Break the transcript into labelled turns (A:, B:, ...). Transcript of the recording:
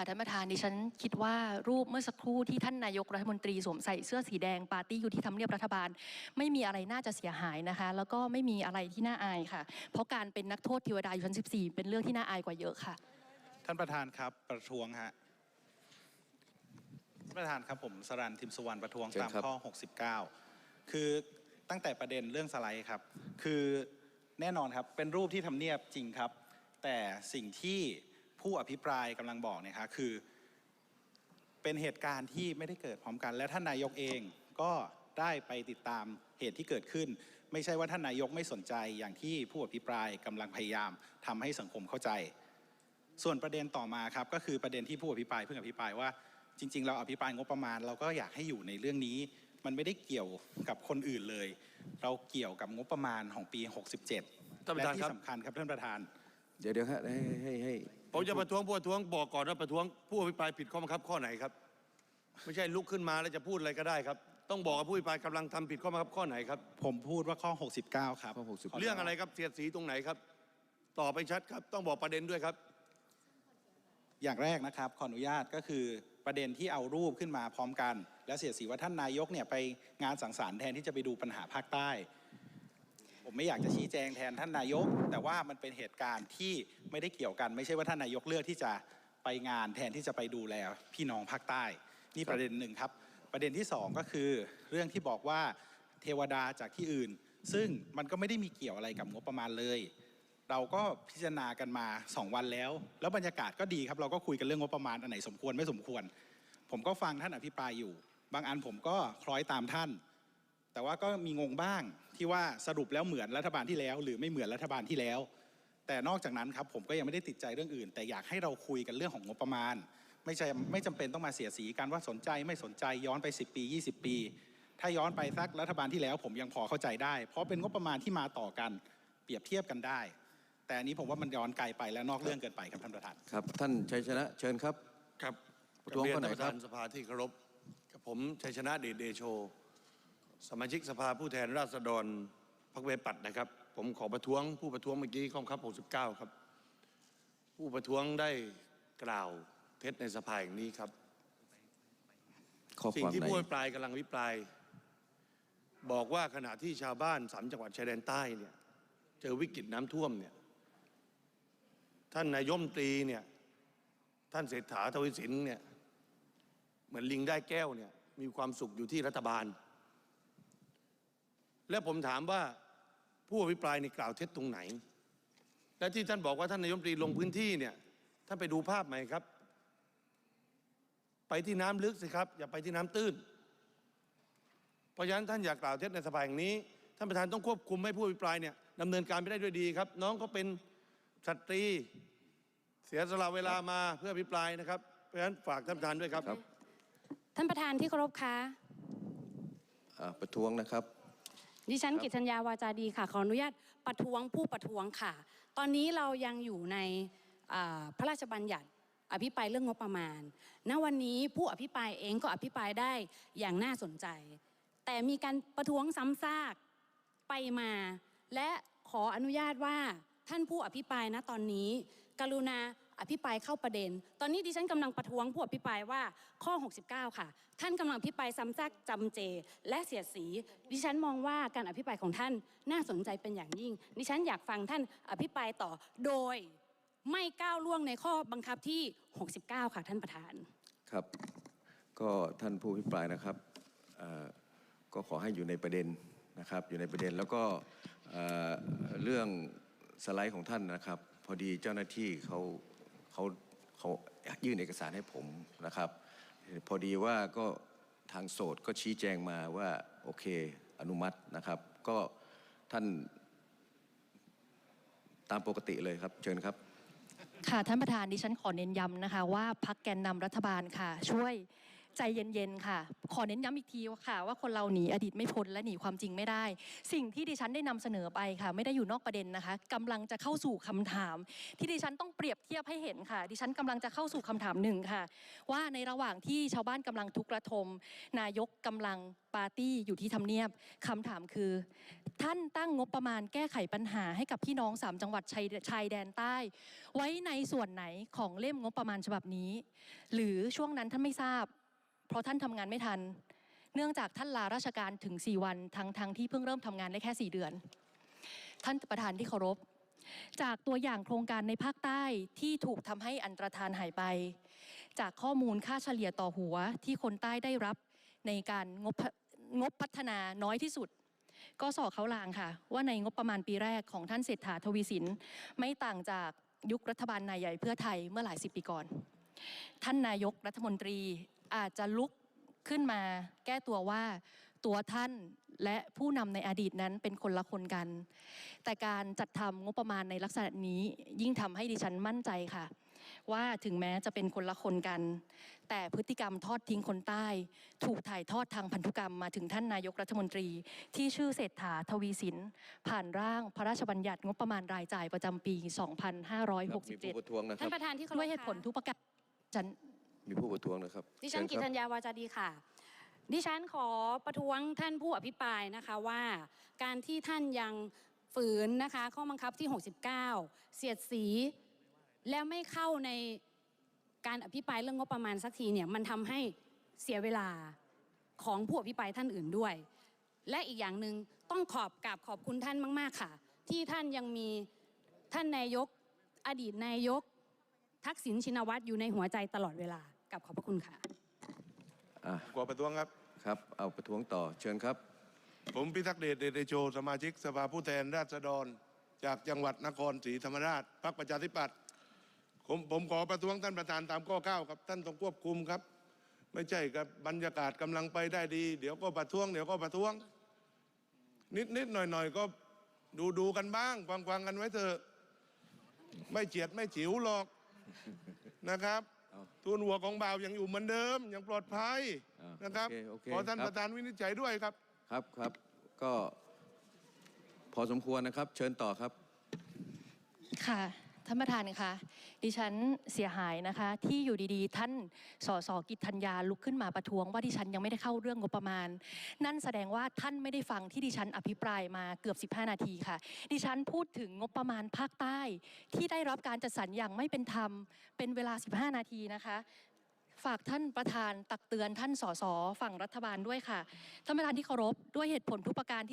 A: ค่ะท่านประธานดิฉันคิดว่ารูปเมื่อสักครู่ที่ท่านนายกรัฐมนตรีสวมใส่เสื้อสีแดงปาร์ตี้อยู่ที่ทำเนียบรัฐบาล ไม่มีอะไรน่าจะเสียหายนะคะ แล้วก็ไม่มีอะไรที่น่าอายค่ะ เพราะการเป็นนักโทษเทวดาอยู่ชั้น 14 เป็นเรื่องที่น่าอายกว่าเยอะค่ะ
B: ท่านประธานครับประท้วงฮะท่านประธานครับผมสรันทิมสุวรรณประท้วง
C: เชิญ
B: ตาม
C: ครับ
B: ข้อ 69 คือตั้งแต่ประเด็นเรื่องสไลด์ครับ คือแน่นอนครับเป็นรูปที่ทำเนียบจริงครับ แต่สิ่งที่ ผู้อภิปรายกำลังบอกเนี่ยครับคือ เป็นเหตุการณ์ที่ไม่ได้เกิดพร้อมกัน และท่านนายกเองก็ได้ไปติดตามเหตุที่เกิดขึ้น ไม่ใช่ว่าท่านนายกไม่สนใจอย่างที่ผู้อภิปรายกำลังพยายามทำให้สังคมเข้าใจ ส่วนประเด็นต่อมาครับก็คือประเด็นที่ผู้อภิปรายเพิ่งอภิปรายว่าจริง ๆ เราอภิปรายงบประมาณ เราก็อยากให้อยู่ในเรื่องนี้ มันไม่ได้เกี่ยวกับคนอื่นเลย เราเกี่ยวกับงบประมาณของปี 67
D: ท่านประ
B: และ
D: ธาน
B: ที่
D: ครับ
B: สำคัญครับท่านประธาน
C: เดี๋ยวเดี๋ยวฮะให้ให้ให้ให้
D: ผมจะประท้วงผู้ประท้วงบอกก่อนว่าประท้วงผู้อภิปรายผิดข้อบังคับข้อไหนครับ ไม่ใช่ลุกขึ้นมาแล้วจะพูดอะไรก็ได้ครับ ต้องบอกว่าผู้อภิปรายกำลังทำผิดข้อบังคับข้อไหนครับ
B: ผมพูดว่าข้อ 69 ครับ
C: ข้อหกสิบ
D: เรื่องอะไรครับเสียดสีตรงไหนครับต่อบไปชัดครับ ต้องบอกประเด็นด้วยครับ
B: อย่างแรกนะครับขออนุญาตก็คือประเด็นที่เอารูปขึ้นมาพร้อมกัน และเสียดสีว่าท่านนายกเนี่ยไปงานสังสรรค์แทนที่จะไปดูปัญหาภาคใต้ ผมไม่อยากจะชี้แจงแทนท่านนายก แต่ว่ามันเป็นเหตุการณ์ที่ไม่ได้เกี่ยวกัน ไม่ใช่ว่าท่านนายกเลือกที่จะไปงานแทนที่จะไปดูแลพี่น้องภาคใต้ นี่ประเด็นหนึ่งครับ ประเด็นที่สองก็คือ เรื่องที่บอกว่าเทวดาจากที่อื่น ซึ่งมันก็ไม่ได้มีเกี่ยวอะไรกับงบประมาณเลย เราก็พิจารณากันมา 2 วันแล้ว แล้วบรรยากาศก็ดีครับ เราก็คุยกันเรื่องงบประมาณอันไหนสมควรไม่สมควร ผมก็ฟังท่านอภิปรายอยู่ บางอันผมก็คล้อยตามท่าน แต่ว่าก็มีงงบ้าง ที่ว่าสรุปแล้วเหมือนรัฐบาลที่แล้ว หรือไม่เหมือนรัฐบาลที่แล้ว แต่นอกจากนั้นครับผมก็ยังไม่ได้ติดใจเรื่องอื่น แต่อยากให้เราคุยกันเรื่องของงบประมาณ ไม่ใช่ไม่จำเป็นต้องมาเสียสีกันว่าสนใจไม่สนใจย้อนไป 10 ปี 20 ปี ถ้าย้อนไปสักรัฐบาลที่แล้ว ผมยังพอเข้าใจได้ เพราะเป็นงบประมาณที่มาต่อกันเปรียบเทียบกันได้ แต่อันนี้ผมว่ามันย้อนไกลไปและนอกเรื่องเกินไปครับท่านประธาน
C: ครับ ท่านชัยชนะเชิญครับ
D: ครับ
C: ประท้วงข้อไหนครับ
D: เยนท่านประธานสภาที่เคารพกับผมชัยชนะเดชเดโช สมาชิกสภาผู้แทนราษฎรพรรคเวปัดนะครับ ผมขอประท้วงผู้ประท้วงเมื่อกี้ข้อบังคับ 69 ครับ ผู้ประท้วงได้กล่าวเท็จในสภาอย่างนี้ครับ
C: ข้อ
D: สิ่
C: ค
D: ง
C: วาม
D: ที่
C: ไหน
D: ผู้อภิปรายกำลังอภิปราย บอกว่าขณะที่ชาวบ้านสามจังหวัดชายแดนใต้เนี่ยเจอวิกฤตน้ำท่วมเนี่ยท่านนายกรัฐมนตรีเนี่ยท่านเศรษฐาทวีสินเนี่ยเหมือนลิงได้แก้วเนี่ยมีความสุขอยู่ที่รัฐบาล และผมถามว่าผู้อภิปรายในกล่าวเท็จตรงไหน และที่ท่านบอกว่าท่านนายกรัฐมนตรีลงพื้นที่เนี่ยท่านไปดูภาพไหมครับ ไปที่น้ำลึกสิครับ อย่าไปที่น้ำตื้น เพราะฉะนั้นท่านอยากกล่าวเท็จในสภาแห่งนี้ท่านประธานต้องควบคุมให้ผู้อภิปรายเนี่ยดำเนินการไปได้ด้วยดีครับ น้องก็เป็นสตรีเสียสละเวลามาเพื่ออภิปรายนะครับ เพราะฉะนั้นฝากท่านประธานด้วยครับ
C: ครับ
E: ท่านประธานที่เคารพคะ
C: อ่าประท้วงนะครับ
E: ดิฉัน
C: ครับ
E: กิตสัญญาวาจาดีค่ะ ขออนุญาตประท้วงผู้ประท้วงค่ะ ตอนนี้เรายังอยู่ในอ่าพระราชบัญญัติอภิปรายเรื่องงบประมาณ ณ วันนี้ผู้อภิปรายเองก็อภิปรายได้อย่างน่าสนใจ แต่มีการประท้วงซ้ำซากไปมา และขออนุญาตว่าท่านผู้อภิปรายนะตอนนี้ กรุณา อภิปรายเข้าประเด็น ตอนนี้ดิฉันกำลังประท้วงผู้อภิปรายว่าข้อ 69 ค่ะ ท่านกำลังอภิปรายซ้ำซากจำเจ และเสียสี ดิฉันมองว่าการอภิปรายของท่านน่าสนใจเป็นอย่างยิ่ง ดิฉันอยากฟังท่านอภิปรายต่อโดยไม่ก้าวล่วงในข้อบังคับที่ 69 ค่ะท่านประธาน
C: ครับ ก็ท่านผู้อภิปรายนะครับก็ขอให้อยู่ในประเด็นนะครับอยู่ในประเด็นแล้วก็เรื่องสไลด์ของท่านนะครับ พอดีเจ้าหน้าที่เขา เขาเขายื่นเอกสารให้ผมนะครับ พอดีว่าก็ทางโสดก็ชี้แจงมาว่าโอเคอนุมัตินะครับ ก็ท่านตามปกติเลยครับ เชิญครับ
A: ค่ะท่านประธานดิฉันขอเน้นย้ำนะคะ ว่าพักแกนนำรัฐบาลค่ะ ช่วย ใจเย็นๆค่ะ ขอเน้นย้ำอีกทีว่าค่ะ ว่าคนเราหนีอดีตไม่พ้นและหนีความจริงไม่ได้ สิ่งที่ดิฉันได้นำเสนอไปค่ะ ไม่ได้อยู่นอกประเด็นนะคะกำลังจะเข้าสู่คำถาม ที่ดิฉันต้องเปรียบเทียบให้เห็นค่ะ ดิฉันกำลังจะเข้าสู่คำถามหนึ่งค่ะ ว่าในระหว่างที่ชาวบ้านกำลังทุกข์ระทม นายกกำลังปาร์ตี้อยู่ที่ทำเนียบคำถามคือ ท่านตั้งงบประมาณแก้ไขปัญหาให้กับพี่น้องสามจังหวัดชายชายแดนใต้ ไว้ในส่วนไหนของเล่มงบประมาณฉบับนี้ หรือช่วงนั้นท่านไม่ทราบ เพราะท่านทำงานไม่ทัน เนื่องจากท่านลาราชการถึง 4 วันทั้งทั้งที่เพิ่งเริ่มทำงานได้แค่ 4 เดือน ท่านประธานที่เคารพ จากตัวอย่างโครงการในภาคใต้ที่ถูกทำให้อันตรธานหายไป จากข้อมูลค่าเฉลี่ยต่อหัวที่คนใต้ได้รับในการงบงบพัฒนาน้อยที่สุด ก็สอกเขาลางค่ะ ว่าในงบประมาณปีแรกของท่านเศรษฐาทวีสิน ไม่ต่างจากยุครัฐบาลนายใหญ่เพื่อไทยเมื่อหลายสิบปีก่อน ท่านนายกรัฐมนตรี อาจจะลุกขึ้นมาแก้ตัวว่าตัวท่านและผู้นำในอดีตนั้นเป็นคนละคนกัน แต่การจัดทำงบประมาณในลักษณะนี้ยิ่งทำให้ดิฉันมั่นใจค่ะ ว่าถึงแม้จะเป็นคนละคนกัน แต่พฤติกรรมทอดทิ้งคนใต้ ถูกถ่ายทอดทางพันธุกรรมมาถึงท่านนายกรัฐมนตรี ที่ชื่อเศรษฐาทวีสิน ผ่านร่างพระราชบัญญัติงบประมาณรายจ่ายประจำปี
C: ครับมีผู้ประ
A: 2567
C: ท้วงนะค
E: ท่า
C: รับ
E: นประธานที่เคารพ
A: ด้วยเหตุผล
E: ค่ะ
A: ทุกประการฉัน
C: มีผู้ประท้วงนะครับ
E: ดิฉัน
C: เชิ
E: กิ
C: ญ
E: ต
C: ครับ
E: ธัญญาวาจาดีค่ะ ดิฉันขอประท้วงท่านผู้อภิปรายนะคะว่า การที่ท่านยังฝืนนะคะข้อบังคับที่ 69 เสียดสี แล้วไม่เข้าในการอภิปรายเรื่องงบประมาณสักทีเนี่ยมันทำให้เสียเวลาของผู้อภิปรายท่านอื่นด้วย และอีกอย่างหนึ่งต้องขอบกับขอบคุณท่านมาก ๆ ค่ะ ที่ท่านยังมีท่านนายก อดีตนายก ทักษิณชินวัตรอยู่ในหัวใจตลอดเวลากับขอบพระคุณค่ะ
C: อะ
D: ขอประท้วงครับ
C: ครับ เอาประท้วงต่อเชิญครับ
D: ผมพิทักษ์เดชเดชเดโชสมาชิกสภาผู้แทนราษฎร จากจังหวัดนครศรีธรรมราชพรรคประชาธิปัตย์ผมผมขอประท้วงท่านประธานตามข้อ9ครับท่านต้องควบคุมครับ ไม่ใช่กับบรรยากาศกำลังไปได้ดี เดี๋ยวก็ประท้วงเดี๋ยวก็ประท้วง นิดนิดหน่อยหน่อยก็ดูดูกันบ้างฟังฟังกันไว้เถอะไม่เจียดไม่จิ๋วหรอก นะครับ
C: เอา
D: ทุนหัวของบ่าวยังอยู่เหมือนเดิมยังปลอดภัย
C: อ่าน
D: นะครับ
C: โอเคโอเค
D: ขอท่าน
C: ครับ
D: ประธานวินิจฉัยด้วยครับ
C: ครับครับก็พอสมควรนะครับ เชิญต่อครับ
A: ค่ะ ท่านประธานคะดิฉันเสียหายนะคะ ที่อยู่ดีๆ ท่านสสกิจธัญญาลุกขึ้นมาประท้วงว่าดิฉันยังไม่ได้เข้าเรื่องงบประมาณ นั่นแสดงว่าท่านไม่ได้ฟังที่ดิฉันอภิปรายมาเกือบ 15 นาทีค่ะ ดิฉันพูดถึงงบประมาณภาคใต้ ที่ได้รับการจัดสรรอย่างไม่เป็นธรรมเป็นเวลา 15 นาทีนะคะฝากท่านประธานตักเตือนท่านสสฝั่งรัฐบาลด้วยค่ะท่านประธานที่เคารพด้วยเหตุผลทุกประการที่